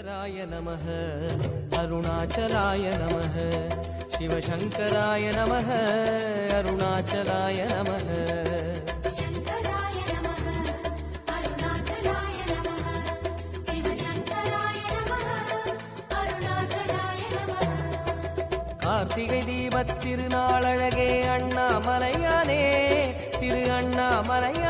சிவசங்கராய நம அருணாச்சலாய நம சிவசங்கராய நம அருணாச்சலாய நம கார்த்திகை தீபத் திருநாளழகே அண்ணாமலையானே திரு அண்ணாமலையா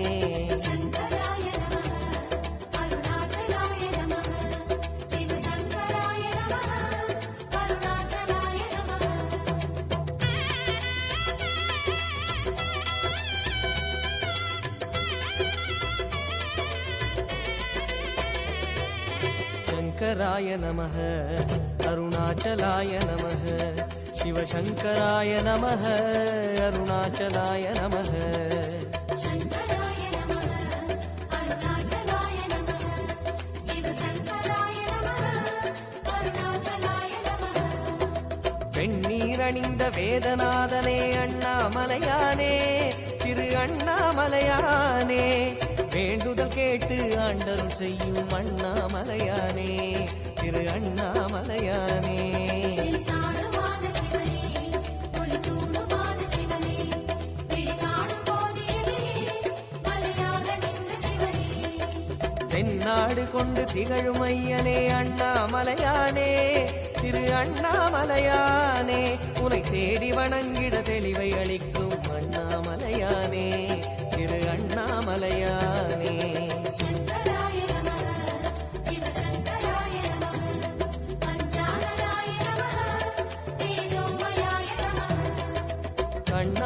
शङ्कराय नमः अरुणाचलाय नमः शिवशङ्कराय नमः अरुणाचलाय नमः। வெண்ணீரணிந்த வேதநாதனே அண்ணாமலையானே திரு அண்ணாமலையானே வேண்டுதல் கேட்டு ஆண்டரும் செய்யும் அண்ணாமலையானே திரு அண்ணாமலையானே. தென்னாடு கொண்டு திகழும் ஐயனே அண்ணாமலையானே. திரு அண்ணாமலையானே உனை தேடி வணங்கிட தெளிவை அளிக்கும் அண்ணாமலையானே. திரு அண்ணாமலையானே.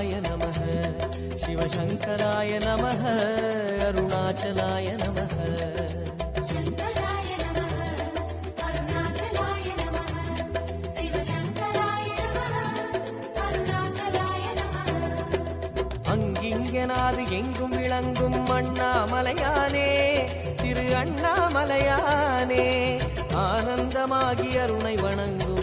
अरुणाचलाय नमः शिवशङ्कराय नमः अरुणाचलाय नमः शङ्कराय नमः अरुणाचलाय नमः शिवशङ्कराय नमः अरुणाचलाय नमः அங்கிங்கனாது எங்கும் விளங்கும் அண்ணாமலையானே திரு அண்ணாமலையானே ஆனந்தமாகி அருணை வணங்கும்